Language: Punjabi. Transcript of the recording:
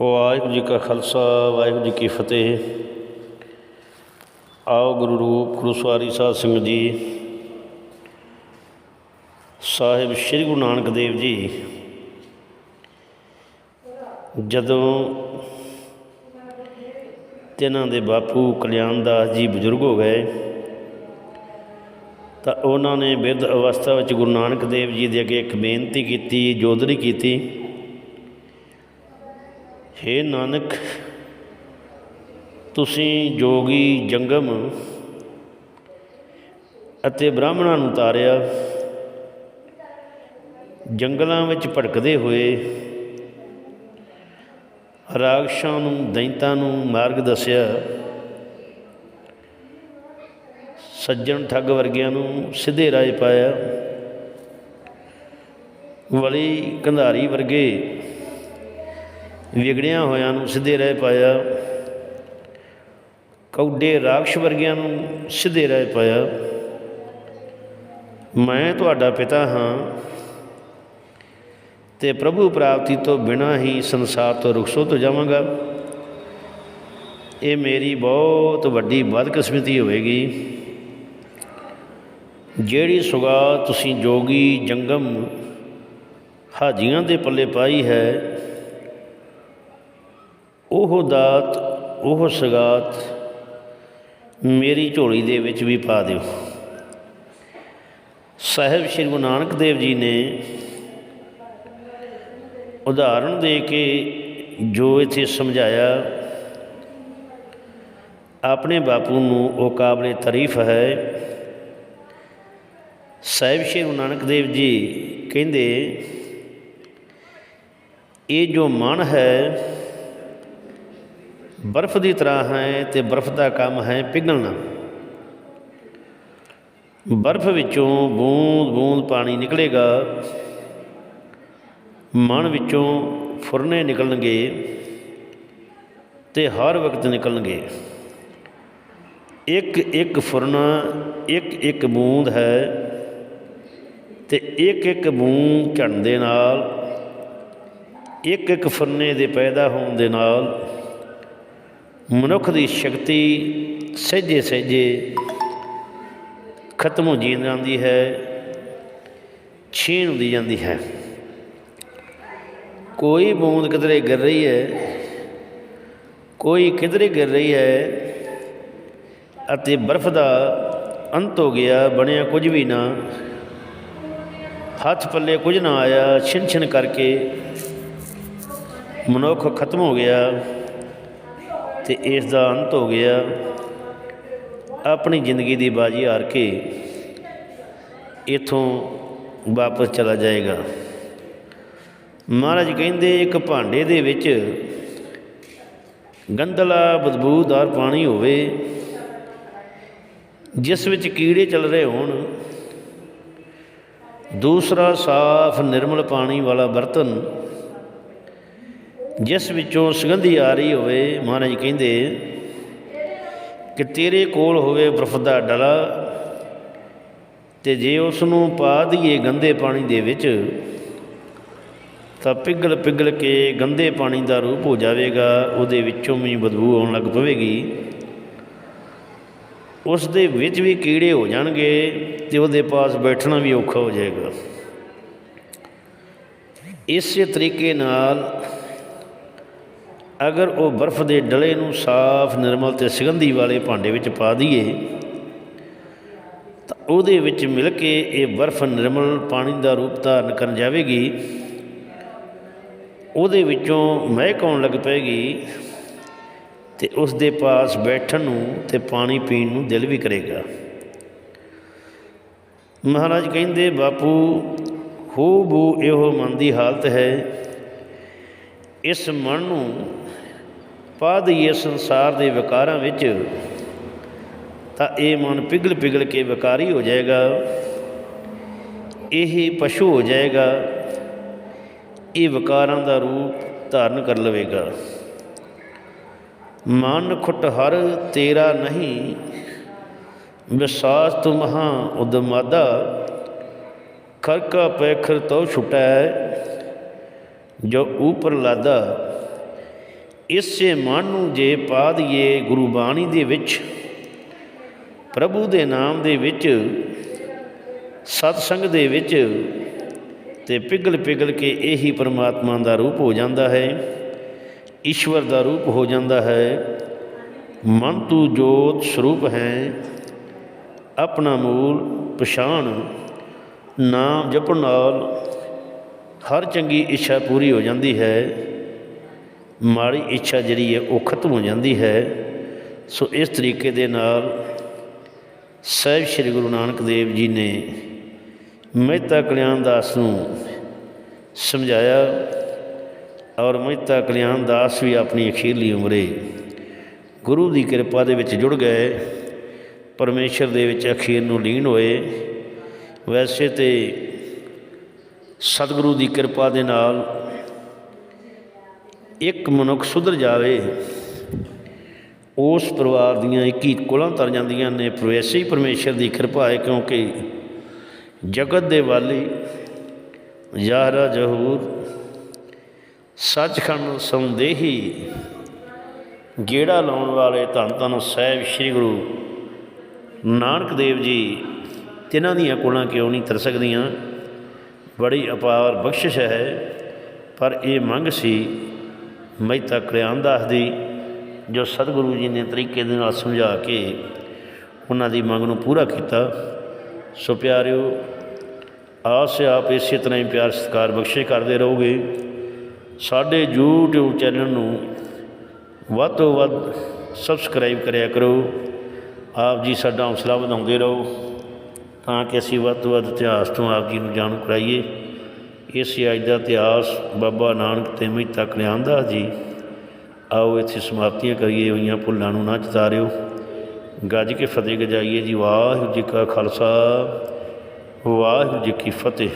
ਵਾਹਿਗੁਰੂ ਜੀ ਕਾ ਖਾਲਸਾ, ਵਾਹਿਗੁਰੂ ਜੀ ਕੀ ਫਤਿਹ। ਆਓ ਗੁਰੂ ਰੂਪ ਗੁਰਸਵਾਰੀ ਸਾਹਿਬ ਸਿੰਘ ਜੀ। ਸਾਹਿਬ ਸ੍ਰੀ ਗੁਰੂ ਨਾਨਕ ਦੇਵ ਜੀ, ਜਦੋਂ ਤਿੰਨਾਂ ਦੇ ਬਾਪੂ ਕਲਿਆਣ ਦਾਸ ਜੀ ਬਜ਼ੁਰਗ ਹੋ ਗਏ, ਤਾਂ ਉਹਨਾਂ ਨੇ ਬਿਰਧ ਅਵਸਥਾ ਵਿੱਚ ਗੁਰੂ ਨਾਨਕ ਦੇਵ ਜੀ ਦੇ ਅੱਗੇ ਇੱਕ ਬੇਨਤੀ ਕੀਤੀ ਜੋਦਰੀ ਕੀਤੀ ਹੇ ਨਾਨਕ, ਤੁਸੀਂ ਜੋਗੀ ਜੰਗਮ ਅਤੇ ਬ੍ਰਾਹਮਣਾਂ ਨੂੰ ਤਾਰਿਆ। ਜੰਗਲਾਂ ਵਿੱਚ ਭਟਕਦੇ ਹੋਏ ਰਾਗਸ਼ਾਂ ਨੂੰ, ਦੈਂਤਾਂ ਨੂੰ ਮਾਰਗ ਦੱਸਿਆ। ਸੱਜਣ ਠੱਗ ਵਰਗਿਆਂ ਨੂੰ ਸਿੱਧੇ ਰਾਹ ਪਾਇਆ। ਵਲੀ ਕੰਧਾਰੀ ਵਰਗੇ ਵਿਗੜਿਆਂ ਹੋਇਆਂ ਨੂੰ ਸਿੱਧੇ ਰਹਿ ਪਾਇਆ। ਕੌਡੇ ਰਾਖਸ਼ ਵਰਗਿਆਂ ਨੂੰ ਸਿੱਧੇ ਰਹਿ ਪਾਇਆ। ਮੈਂ ਤੁਹਾਡਾ ਪਿਤਾ ਹਾਂ ਤੇ ਪ੍ਰਭੂ ਪ੍ਰਾਪਤੀ ਤੋਂ ਬਿਨਾਂ ਹੀ ਸੰਸਾਰ ਤੋਂ ਰੁਖਸਤ ਹੋ ਜਾਵਾਂਗਾ। ਇਹ ਮੇਰੀ ਬਹੁਤ ਵੱਡੀ ਬਦਕਿਸਮਤੀ ਹੋਵੇਗੀ। ਜਿਹੜੀ ਸੁਗਾ ਤੁਸੀਂ ਜੋਗੀ ਜੰਗਮ ਹਾਜੀਆਂ ਦੇ ਪੱਲੇ ਪਾਈ ਹੈ ਉਹ ਦਾਤ, ਉਹ ਸਗਾਤ ਮੇਰੀ ਝੋਲੀ ਦੇ ਵਿੱਚ ਵੀ ਪਾ ਦਿਓ। ਸਾਹਿਬ ਸ਼੍ਰੀ ਗੁਰੂ ਨਾਨਕ ਦੇਵ ਜੀ ਨੇ ਉਦਾਹਰਣ ਦੇ ਕੇ ਜੋ ਇੱਥੇ ਸਮਝਾਇਆ, ਆਪਣੇ ਬਾਪੂ ਨੂੰ ਉਹ ਕਾਬਲੇ ਤਾਰੀਫ ਹੈ। ਸਾਹਿਬ ਸ਼੍ਰੀ ਗੁਰੂ ਨਾਨਕ ਦੇਵ ਜੀ ਕਹਿੰਦੇ, ਇਹ ਜੋ ਮਨ ਹੈ ਬਰਫ਼ ਦੀ ਤਰ੍ਹਾਂ ਹੈ ਤੇ ਬਰਫ਼ ਦਾ ਕੰਮ ਹੈ ਪਿਘਲਣਾ। ਬਰਫ਼ ਵਿੱਚੋਂ ਬੂੰਦ ਬੂੰਦ ਪਾਣੀ ਨਿਕਲੇਗਾ। ਮਨ ਵਿੱਚੋਂ ਫੁਰਨੇ ਨਿਕਲਣਗੇ ਤੇ ਹਰ ਵਕਤ ਨਿਕਲਣਗੇ। ਇੱਕ ਇੱਕ ਫੁਰਨਾ, ਇੱਕ ਇੱਕ ਬੂੰਦ ਹੈ ਤੇ ਇੱਕ ਇੱਕ ਬੂੰਦ ਝੜਨ ਦੇ ਨਾਲ, ਇੱਕ ਇੱਕ ਫੁਰਨੇ ਦੇ ਪੈਦਾ ਹੋਣ ਦੇ ਨਾਲ ਮਨੁੱਖ ਦੀ ਸ਼ਕਤੀ ਸਹਿਜੇ ਸਹਿਜੇ ਖਤਮ ਹੋ ਜਾਂਦੀ ਹੈ, ਛੀਣ ਹੁੰਦੀ ਜਾਂਦੀ ਹੈ। ਕੋਈ ਬੂੰਦ ਕਿਧਰੇ ਗਿਰ ਰਹੀ ਹੈ, ਕੋਈ ਕਿਧਰੇ ਗਿਰ ਰਹੀ ਹੈ ਅਤੇ ਬਰਫ਼ ਦਾ ਅੰਤ ਹੋ ਗਿਆ, ਬਣਿਆ ਕੁਝ ਵੀ ਨਾ, ਹੱਥ ਪੱਲੇ ਕੁਝ ਨਾ ਆਇਆ ਛਿਨ ਛਿਨ ਕਰਕੇ ਮਨੁੱਖ ਖਤਮ ਹੋ ਗਿਆ। ਤੇ ਇਸ ਦਾ ਅੰਤ ਹੋ ਗਿਆ। ਆਪਣੀ ਜ਼ਿੰਦਗੀ ਦੀ ਬਾਜੀ ਹਾਰ ਕੇ ਇਥੋਂ ਵਾਪਸ ਚਲਾ ਜਾਏਗਾ। ਮਹਾਰਾਜ ਕਹਿੰਦੇ, ਇੱਕ ਭਾਂਡੇ ਦੇ ਵਿੱਚ ਗੰਧਲਾ ਬਦਬੂਦਾਰ ਪਾਣੀ ਹੋਵੇ, ਜਿਸ ਵਿੱਚ ਕੀੜੇ ਚੱਲ ਰਹੇ ਹੋਣ, ਦੂਸਰਾ ਸਾਫ਼ ਨਿਰਮਲ ਪਾਣੀ ਵਾਲਾ ਬਰਤਨ ਜਿਸ ਵਿੱਚੋਂ ਸੁਗੰਧੀ ਆ ਰਹੀ ਹੋਵੇ, ਮਹਾਰਾਜ ਕਹਿੰਦੇ ਕਿ ਤੇਰੇ ਕੋਲ ਹੋਵੇ ਬਰਫ਼ ਦਾ ਡਲਾ ਤੇ ਜੇ ਉਸ ਨੂੰ ਪਾ ਦਈਏ ਗੰਦੇ ਪਾਣੀ ਦੇ ਵਿੱਚ, ਤਾਂ ਪਿਘਲ ਪਿਘਲ ਕੇ ਗੰਦੇ ਪਾਣੀ ਦਾ ਰੂਪ ਹੋ ਜਾਵੇਗਾ, ਉਹਦੇ ਵਿੱਚੋਂ ਵੀ ਬਦਬੂ ਆਉਣ ਲੱਗ ਪਵੇਗੀ। ਉਸ ਦੇ ਵਿੱਚ ਵੀ ਕੀੜੇ ਹੋ ਜਾਣਗੇ ਤੇ ਉਹਦੇ ਪਾਸ ਬੈਠਣਾ ਵੀ ਔਖਾ ਹੋ ਜਾਏਗਾ। ਇਸੇ ਤਰੀਕੇ ਨਾਲ ਅਗਰ ਉਹ ਬਰਫ਼ ਦੇ ਡਲੇ ਨੂੰ ਸਾਫ਼, ਨਿਰਮਲ ਤੇ ਸੁਗੰਧੀ ਵਾਲੇ ਭਾਂਡੇ ਵਿੱਚ ਪਾ ਦਈਏ, ਤਾਂ ਉਹਦੇ ਵਿੱਚ ਮਿਲ ਕੇ ਇਹ ਬਰਫ਼ ਨਿਰਮਲ ਪਾਣੀ ਦਾ ਰੂਪ ਧਾਰਨ ਕਰਨ ਜਾਵੇਗੀ। ਉਹਦੇ ਵਿੱਚੋਂ ਮਹਿਕ ਆਉਣ ਲੱਗ ਪਏਗੀ ਤੇ ਉਸ ਦੇ ਪਾਸ ਬੈਠਣ ਨੂੰ ਤੇ ਪਾਣੀ ਪੀਣ ਨੂੰ ਦਿਲ ਵੀ ਕਰੇਗਾ। ਮਹਾਰਾਜ ਕਹਿੰਦੇ, ਬਾਪੂ ਹੋ ਬੂ ਇਹੋ ਮਨ ਦੀ ਹਾਲਤ ਹੈ। ਇਸ ਮਨ ਨੂੰ ਪਾ ਦਈਏ ਸੰਸਾਰ ਦੇ ਵਿਕਾਰਾਂ ਵਿੱਚ, ਤਾਂ ਇਹ ਮਨ ਪਿਘਲ ਪਿਘਲ ਕੇ ਵਿਕਾਰੀ ਹੋ ਜਾਏਗਾ, ਇਹ ਪਸ਼ੂ ਹੋ ਜਾਏਗਾ, ਇਹ ਵਿਕਾਰਾਂ ਦਾ ਰੂਪ ਧਾਰਨ ਕਰ ਲਵੇਗਾ। ਮਨ ਖੁੱਟ ਹਰ ਤੇਰਾ ਨਹੀਂ, ਵਿਸਾਸ ਤੁਮਹਾ ਉਦਮਾਦਾ, ਖਰਕਾ ਪੈਖਰ ਤੋ ਛੁਟੈ ਜੋ ਊਪਰ ਲਾਦਾ, ਇਸੇ ਮਨ ਨੂੰ ਜੇ ਪਾ ਦਈਏ ਗੁਰੂ ਬਾਣੀ ਦੇ ਵਿੱਚ, ਪ੍ਰਭੂ ਦੇ ਨਾਮ ਦੇ ਵਿੱਚ ਸਤ ਸੰਗ ਦੇ ਵਿੱਚ, ਤੇ ਪਿਗਲ ਪਿਗਲ ਕੇ ਇਹੀ ਪਰਮਾਤਮਾ ਦਾ ਰੂਪ ਹੋ ਜਾਂਦਾ ਹੈ, ਈਸ਼ਵਰ ਦਾ ਰੂਪ ਹੋ ਜਾਂਦਾ ਹੈ, ਮਨ ਤੂੰ ਜੋਤ ਸਰੂਪ ਹੈ, ਆਪਣਾ ਮੂਲ ਪਛਾਣ, ਨਾਮ ਜਪਣ ਨਾਲ ਹਰ ਚੰਗੀ ਇੱਛਾ ਪੂਰੀ ਹੋ ਜਾਂਦੀ ਹੈ, ਮਾੜੀ ਇੱਛਾ ਜਿਹੜੀ ਹੈ ਉਹ ਖਤਮ ਹੋ ਜਾਂਦੀ ਹੈ। ਸੋ ਇਸ ਤਰੀਕੇ ਦੇ ਨਾਲ ਸਹਿਬ ਸ੍ਰੀ ਗੁਰੂ ਨਾਨਕ ਦੇਵ ਜੀ ਨੇ ਮਹਿਤਾ ਕਲਿਆਣ ਦਾਸ ਨੂੰ ਸਮਝਾਇਆ ਔਰ ਮਹਿਤਾ ਕਲਿਆਣ ਦਾਸ ਵੀ ਆਪਣੀ ਅਖੀਰਲੀ ਉਮਰੇ ਗੁਰੂ ਦੀ ਕਿਰਪਾ ਦੇ ਵਿੱਚ ਜੁੜ ਗਏ, ਪਰਮੇਸ਼ਰ ਦੇ ਵਿੱਚ ਅਖੀਰ ਨੂੰ ਲੀਨ ਹੋਏ। ਵੈਸੇ ਤੇ ਸਤਿਗੁਰੂ ਦੀ ਕਿਰਪਾ ਦੇ ਨਾਲ ਇੱਕ ਮਨੁੱਖ ਸੁਧਰ ਜਾਵੇ, ਉਸ ਪਰਿਵਾਰ ਦੀਆਂ 21 ਕੋਲਾਂ ਤਰ ਜਾਂਦੀਆਂ ਨੇ ਪ੍ਰਵੇਸੀ ਪਰਮੇਸ਼ਰ ਦੀ ਕਿਰਪਾ ਹੈ, ਕਿਉਂਕਿ ਜਗਤ ਦੇ ਵਾਲੀ ਯਾਰਾ ਜਹੂਰ ਸੱਚਖੰਡ ਸੰਦੇਹੀ ਗੇੜਾ ਲਾਉਣ ਵਾਲੇ ਧੰਨ ਧੰਨ ਸਾਹਿਬ ਸ੍ਰੀ ਗੁਰੂ ਨਾਨਕ ਦੇਵ ਜੀ, ਤਿਨਾਂ ਦੀਆਂ ਕੋਲਾਂ ਕਿਉਂ ਨਹੀਂ ਤਰ ਸਕਦੀਆਂ? ਬੜੀ ਅਪਾਰ ਬਖਸ਼ਿਸ਼ ਹੈ, ਪਰ ਇਹ ਮੰਗ ਸੀ ਮਹਿਤਾ ਕਲਿਆਣ ਦਾਸ ਦੀ, ਜੋ ਸਤਿਗੁਰੂ ਜੀ ਨੇ ਤਰੀਕੇ ਦੇ ਨਾਲ ਸਮਝਾ ਕੇ ਉਹਨਾਂ ਦੀ ਮੰਗ ਨੂੰ ਪੂਰਾ ਕੀਤਾ। ਸੋ ਪਿਆਰਿਓ, ਆਸ ਆਪ ਇਸੇ ਤਰ੍ਹਾਂ ਹੀ ਪਿਆਰ ਸਤਿਕਾਰ ਬਖਸ਼ੇ ਕਰਦੇ ਰਹੋਗੇ। ਸਾਡੇ YouTube ਚੈਨਲ ਨੂੰ ਵੱਧ ਤੋਂ ਵੱਧ ਸਬਸਕ੍ਰਾਈਬ ਕਰਿਆ ਕਰੋ। ਆਪ ਜੀ ਸਾਡਾ ਹੌਸਲਾ ਵਧਾਉਂਦੇ ਰਹੋ। ਤਾਂ ਕਿ ਅਸੀਂ ਵੱਧ ਤੋਂ ਵੱਧ ਇਤਿਹਾਸ ਤੋਂ ਆਪ ਜੀ ਨੂੰ ਜਾਣੂ ਕਰਾਈਏ। ਇਸ ਅੱਜ ਦਾ ਇਤਿਹਾਸ ਬਾਬਾ ਨਾਨਕ ਤੇ ਮਹਿਤਾ ਕਲਿਆਣ ਦਾਸ ਜੀ। ਆਓ ਇੱਥੇ ਸਮਾਪਤੀਆਂ ਕਰੀਏ ਹੋਈਆਂ ਭੁੱਲਾਂ ਨੂੰ ਨਾ ਚਿਤਾਰਿਓ। ਗੱਜ ਕੇ ਫਤਿਹ ਗਜਾਈਏ ਜੀ। ਵਾਹਿਗੁਰੂ ਜੀ ਕਾ ਖਾਲਸਾ, ਵਾਹਿਗੁਰੂ ਜੀ ਕੀ ਫਤਿਹ।